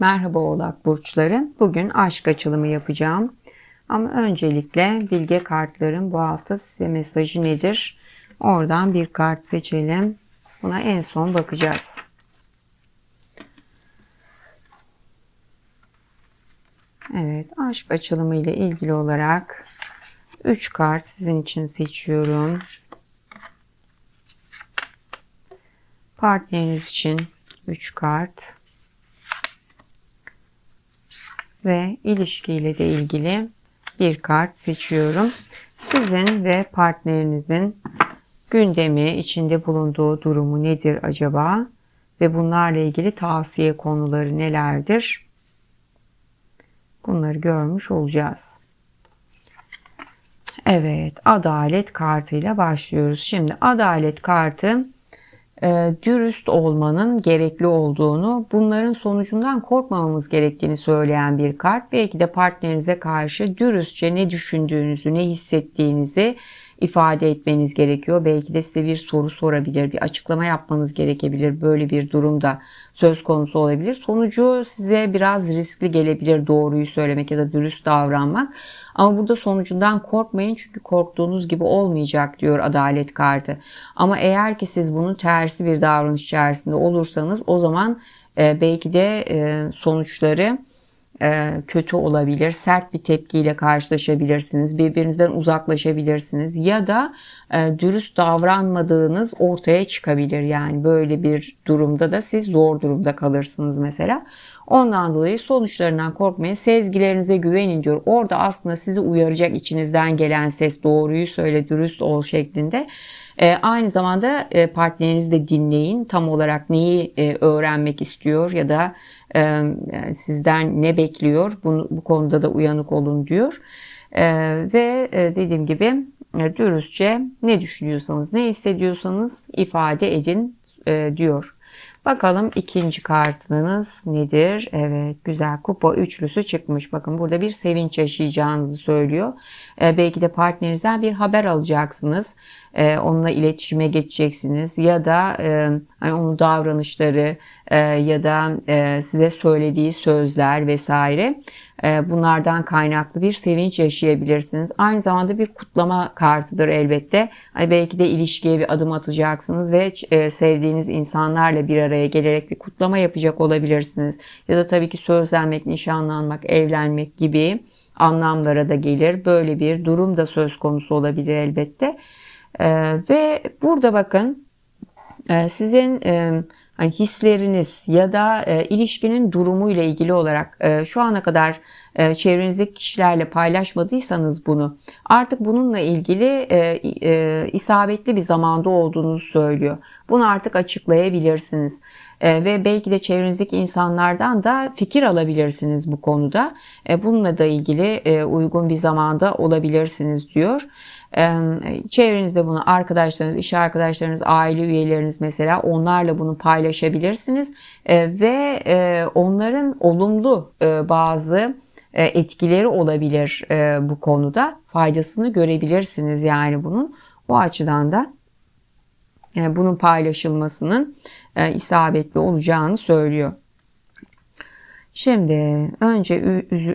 Merhaba Oğlak Burçları. Bugün aşk açılımı yapacağım. Ama öncelikle bilge kartların bu hafta size mesajı nedir? Oradan bir kart seçelim. Buna en son bakacağız. Evet, aşk açılımı ile ilgili olarak 3 kart sizin için seçiyorum. Partneriniz için 3 kart ve ilişkiyle de ilgili bir kart seçiyorum. Sizin ve partnerinizin gündemi, içinde bulunduğu durumu nedir acaba? Ve bunlarla ilgili tavsiye konuları nelerdir? Bunları görmüş olacağız. Evet, adalet kartıyla başlıyoruz. Şimdi adalet kartı dürüst olmanın gerekli olduğunu, bunların sonucundan korkmamamız gerektiğini söyleyen bir kart. Belki de partnerinize karşı dürüstçe ne düşündüğünüzü, ne hissettiğinizi ifade etmeniz gerekiyor. Belki de size bir soru sorabilir, bir açıklama yapmanız gerekebilir. Böyle bir durumda söz konusu olabilir. Sonucu size biraz riskli gelebilir doğruyu söylemek ya da dürüst davranmak. Ama burada sonucundan korkmayın çünkü korktuğunuz gibi olmayacak diyor adalet kartı. Ama eğer ki siz bunun tersi bir davranış içerisinde olursanız o zaman e, belki de e, sonuçları kötü olabilir. Sert bir tepkiyle karşılaşabilirsiniz. Birbirinizden uzaklaşabilirsiniz. Ya da e, dürüst davranmadığınız ortaya çıkabilir. Yani böyle bir durumda da siz zor durumda kalırsınız mesela. Ondan dolayı sonuçlarından korkmayın. Sezgilerinize güvenin diyor. Orada aslında sizi uyaracak içinizden gelen ses doğruyu söyle, dürüst ol şeklinde. E, aynı zamanda e, partnerinizi de dinleyin. Tam olarak neyi e, öğrenmek istiyor ya da e, sizden ne bekliyor? Bunu, bu konuda da uyanık olun diyor. E, ve e, dediğim gibi dürüstçe ne düşünüyorsanız, ne hissediyorsanız ifade edin diyor. Bakalım ikinci kartınız nedir? Evet güzel kupa üçlüsü çıkmış. Bakın burada bir sevinç yaşayacağınızı söylüyor. Ee, belki de partnerinizden bir haber alacaksınız. Ee, onunla iletişime geçeceksiniz. Ya da e, hani onun davranışları e, ya da e, size söylediği sözler vesaire bunlardan kaynaklı bir sevinç yaşayabilirsiniz. Aynı zamanda bir kutlama kartıdır elbette. Hani belki de ilişkiye bir adım atacaksınız ve e, sevdiğiniz insanlarla bir araya gelerek bir kutlama yapacak olabilirsiniz. Ya da tabii ki sözlenmek, nişanlanmak, evlenmek gibi anlamlara da gelir. Böyle bir durum da söz konusu olabilir elbette. E, ve burada bakın sizin hani hisleriniz ya da e, ilişkinin durumu ile ilgili olarak e, şu ana kadar e, çevrenizdeki kişilerle paylaşmadıysanız bunu artık bununla ilgili e, e, isabetli bir zamanda olduğunuzu söylüyor. Bunu artık açıklayabilirsiniz. E, ve belki de çevrenizdeki insanlardan da fikir alabilirsiniz bu konuda. E, bununla da ilgili e, uygun bir zamanda olabilirsiniz diyor. Çevrenizde bunu arkadaşlarınız, iş arkadaşlarınız, aile üyeleriniz mesela onlarla bunu paylaşabilirsiniz ve onların olumlu bazı etkileri olabilir bu konuda. Faydasını görebilirsiniz yani bunun. Bu açıdan da bunun paylaşılmasının isabetli olacağını söylüyor. Şimdi önce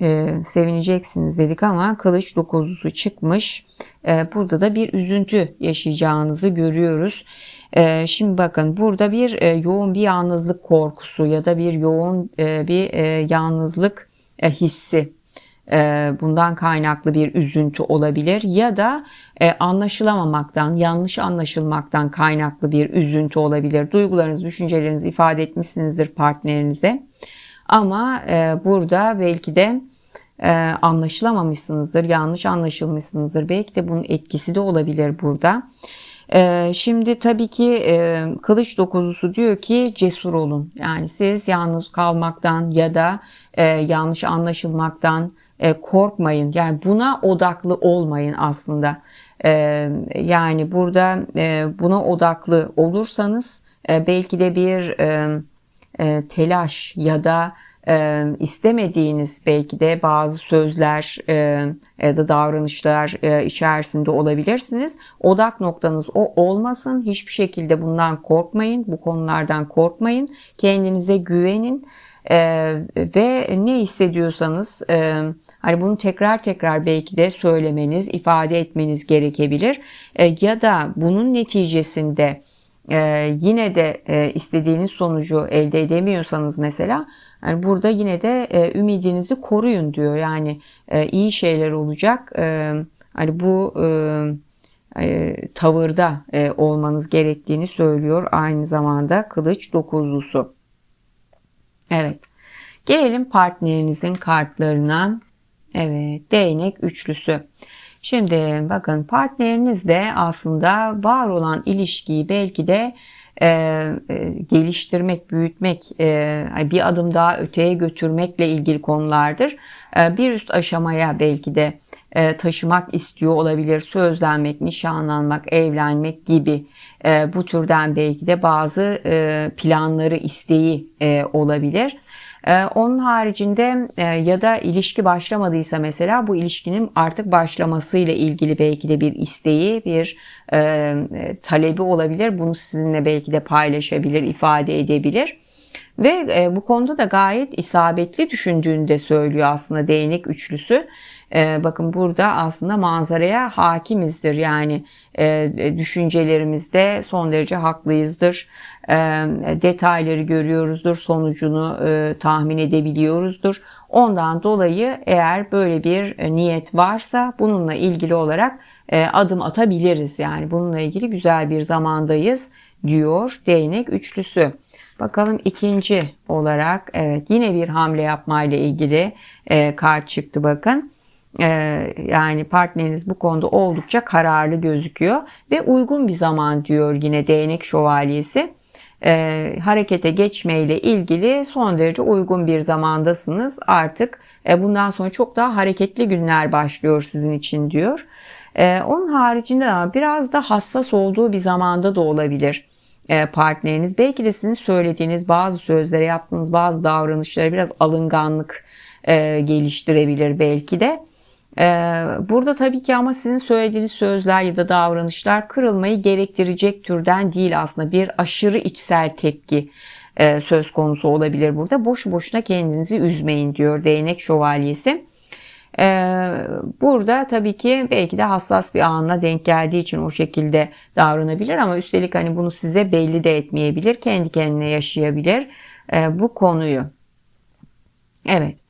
e, sevineceksiniz dedik ama kılıç dokuzusu çıkmış. E, burada da bir üzüntü yaşayacağınızı görüyoruz. E, şimdi bakın burada bir yoğun bir yalnızlık korkusu ya da bir yoğun bir yalnızlık hissi bundan kaynaklı bir üzüntü olabilir ya da anlaşılamamaktan, yanlış anlaşılmaktan kaynaklı bir üzüntü olabilir. Duygularınız, düşüncelerinizi ifade etmişsinizdir partnerinize. Ama e, burada belki de e, anlaşılamamışsınızdır, yanlış anlaşılmışsınızdır. Belki de bunun etkisi de olabilir burada. E, şimdi tabii ki e, kılıç dokuzusu diyor ki cesur olun. Yani siz yalnız kalmaktan ya da e, yanlış anlaşılmaktan e, korkmayın. Yani buna odaklı olmayın aslında. E, yani burada e, buna odaklı olursanız e, belki de bir... E, e, telaş ya da e, istemediğiniz belki de bazı sözler e, ya da davranışlar e, içerisinde olabilirsiniz. Odak noktanız o olmasın. Hiçbir şekilde bundan korkmayın. Bu konulardan korkmayın. Kendinize güvenin. e, ve ne hissediyorsanız e, hani bunu tekrar tekrar belki de söylemeniz, ifade etmeniz gerekebilir e, ya da bunun neticesinde e, yine de e, istediğiniz sonucu elde edemiyorsanız mesela yani burada yine de e, ümidinizi koruyun diyor. Yani e, iyi şeyler olacak. E, hani bu e, e, tavırda e, olmanız gerektiğini söylüyor aynı zamanda kılıç dokuzlusu. Evet. Gelelim partnerinizin kartlarına. Evet, değnek üçlüsü. Şimdi bakın partneriniz de aslında var olan ilişkiyi belki de e, e, geliştirmek, büyütmek, e, bir adım daha öteye götürmekle ilgili konulardır. E, bir üst aşamaya belki de e, taşımak istiyor olabilir. Sözlenmek, nişanlanmak, evlenmek gibi e, bu türden belki de bazı e, planları, isteği e, olabilir. Ee, onun haricinde e, ya da ilişki başlamadıysa mesela bu ilişkinin artık başlamasıyla ilgili belki de bir isteği, bir e, e, talebi olabilir. Bunu sizinle belki de paylaşabilir, ifade edebilir. Ve bu konuda da gayet isabetli düşündüğünü de söylüyor aslında değnek üçlüsü. bakın burada aslında manzaraya hakimizdir. Yani düşüncelerimizde son derece haklıyızdır detayları görüyoruzdur, sonucunu tahmin edebiliyoruzdur. Ondan dolayı eğer böyle bir niyet varsa bununla ilgili olarak adım atabiliriz. Yani bununla ilgili güzel bir zamandayız diyor değnek üçlüsü. Bakalım ikinci olarak evet yine bir hamle yapmayla ilgili e, kart çıktı bakın. E, yani partneriniz bu konuda oldukça kararlı gözüküyor ve uygun bir zaman diyor yine değnek şövalyesi e, harekete geçmeyle ilgili son derece uygun bir zamandasınız. Artık e, bundan sonra çok daha hareketli günler başlıyor sizin için diyor. E, onun haricinde ama biraz da hassas olduğu bir zamanda da olabilir e, partneriniz. Belki de sizin söylediğiniz bazı sözlere yaptığınız bazı davranışlara biraz alınganlık e, geliştirebilir belki de. Ee, burada tabii ki ama sizin söylediğiniz sözler ya da davranışlar kırılmayı gerektirecek türden değil aslında bir aşırı içsel tepki e, söz konusu olabilir burada. Boşu boşuna kendinizi üzmeyin diyor değnek şövalyesi. Ee, burada tabii ki belki de hassas bir anla denk geldiği için o şekilde davranabilir ama üstelik hani bunu size belli de etmeyebilir. Kendi kendine yaşayabilir e, bu konuyu. Evet.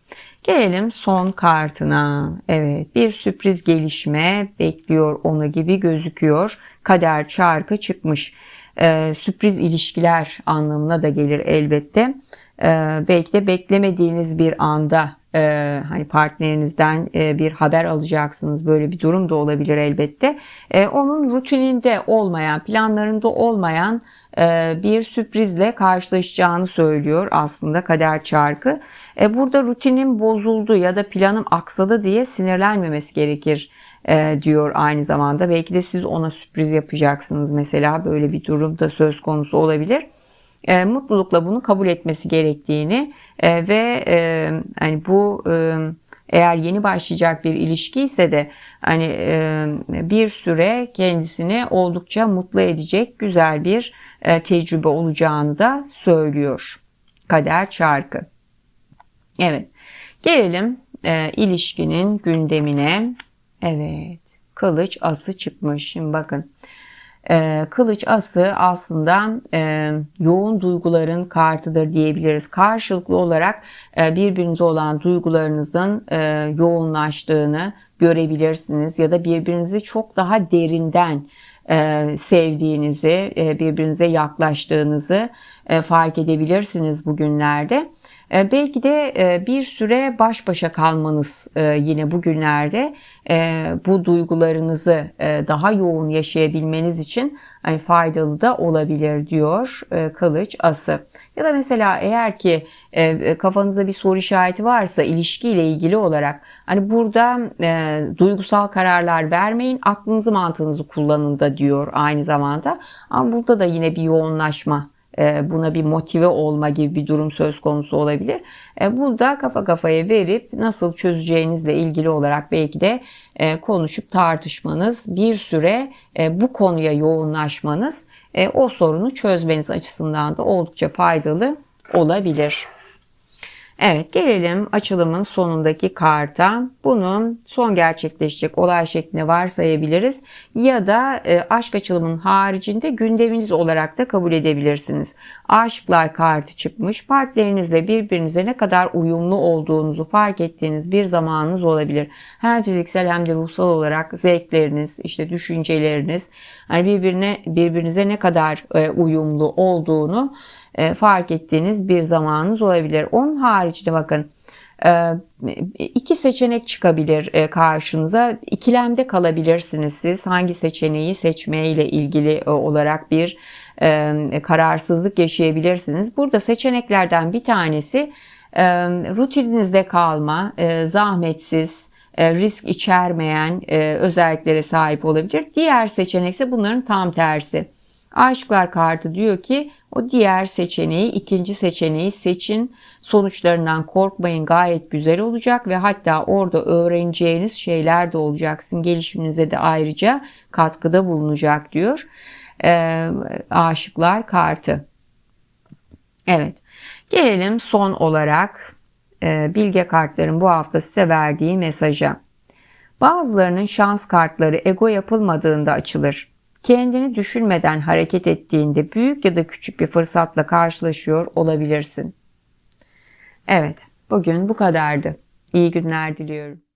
Gelelim son kartına. Evet bir sürpriz gelişme bekliyor onu gibi gözüküyor. Kader çarkı çıkmış. Ee, sürpriz ilişkiler anlamına da gelir elbette. Ee, belki de beklemediğiniz bir anda e, hani partnerinizden e, bir haber alacaksınız. Böyle bir durum da olabilir elbette. E, onun rutininde olmayan, planlarında olmayan e, bir sürprizle karşılaşacağını söylüyor aslında kader çarkı. E, burada rutinin bozuldu ya da planım aksadı diye sinirlenmemesi gerekir e, diyor aynı zamanda. Belki de siz ona sürpriz yapacaksınız mesela böyle bir durum da söz konusu olabilir. Mutlulukla bunu kabul etmesi gerektiğini ve hani bu eğer yeni başlayacak bir ilişki ise de hani bir süre kendisini oldukça mutlu edecek güzel bir e, tecrübe olacağını da söylüyor. Kader çarkı. Evet. Gelelim e, ilişkinin gündemine. Evet. Kılıç ası çıkmış. Şimdi bakın. E, kılıç ası aslında e, yoğun duyguların kartıdır diyebiliriz. Karşılıklı olarak e, birbirinize olan duygularınızın e, yoğunlaştığını görebilirsiniz ya da birbirinizi çok daha derinden e, sevdiğinizi, e, birbirinize yaklaştığınızı fark edebilirsiniz bugünlerde. Belki de bir süre baş başa kalmanız yine bugünlerde bu duygularınızı daha yoğun yaşayabilmeniz için hani faydalı da olabilir diyor Kılıç Ası. Ya da mesela eğer ki kafanızda bir soru işareti varsa ilişkiyle ilgili olarak hani burada duygusal kararlar vermeyin aklınızı mantığınızı kullanın da diyor aynı zamanda. Ama burada da yine bir yoğunlaşma e, buna bir motive olma gibi bir durum söz konusu olabilir. E, burada kafa kafaya verip nasıl çözeceğinizle ilgili olarak belki de e, konuşup tartışmanız, bir süre bu konuya yoğunlaşmanız o sorunu çözmeniz açısından da oldukça faydalı olabilir. Evet gelelim açılımın sonundaki karta. Bunu son gerçekleşecek olay şeklinde varsayabiliriz ya da e, aşk açılımının haricinde gündeminiz olarak da kabul edebilirsiniz. Aşıklar kartı çıkmış. Partnerinizle birbirinize ne kadar uyumlu olduğunuzu fark ettiğiniz bir zamanınız olabilir. Hem fiziksel hem de ruhsal olarak zevkleriniz, işte düşünceleriniz, yani birbirine birbirinize ne kadar e, uyumlu olduğunu e, fark ettiğiniz bir zamanınız olabilir. Onun haricinde bakın e, iki seçenek çıkabilir e, karşınıza. İkilemde kalabilirsiniz siz. Hangi seçeneği seçmeyle ilgili olarak bir kararsızlık yaşayabilirsiniz. Burada seçeneklerden bir tanesi rutininizde kalma, zahmetsiz, risk içermeyen özelliklere sahip olabilir. Diğer seçenek ise bunların tam tersi. Aşıklar kartı diyor ki o diğer seçeneği, ikinci seçeneği seçin. Sonuçlarından korkmayın gayet güzel olacak ve hatta orada öğreneceğiniz şeyler de olacak. Sizin gelişiminize de ayrıca katkıda bulunacak diyor. E, aşıklar kartı. Evet. Gelelim son olarak e, bilge kartların bu hafta size verdiği mesaja. Bazılarının şans kartları ego yapılmadığında açılır kendini düşünmeden hareket ettiğinde büyük ya da küçük bir fırsatla karşılaşıyor olabilirsin. Evet, bugün bu kadardı. İyi günler diliyorum.